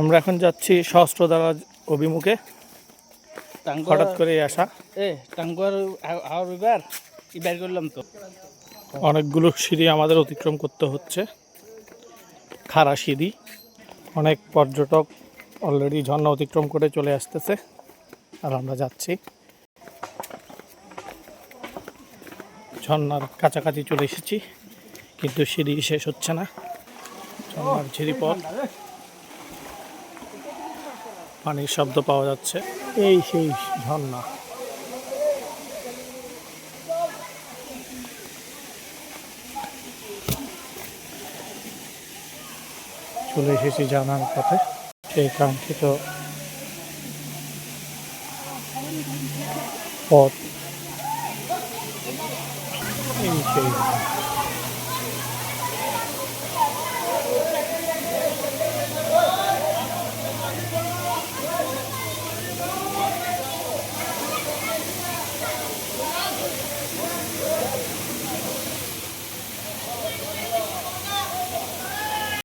আমরা এখন যাচ্ছি সহস্রধারা অভিমুখে। হঠাৎ করে আসা এ টাঙ্গুয়ার করলাম তো। অনেকগুলো সিঁড়ি আমাদের অতিক্রম করতে হচ্ছে। খাড়া সিঁড়ি। অনেক পর্যটক অলরেডি ঝর্ণা অতিক্রম করে চলে আসতেছে। আর আমরা যাচ্ছি। ঝর্ণার কাছাকাছি চলে এসেছি। কিন্তু সিঁড়ি শেষ হচ্ছে না। ঝর্ণার ঝিরি পথ পানির শব্দ পাওয়া যাচ্ছে। এই সেই ঝর্ণা। চলে এসেছি জানার পথে। সেই কাঙ্ক্ষিত পথ। এই সেই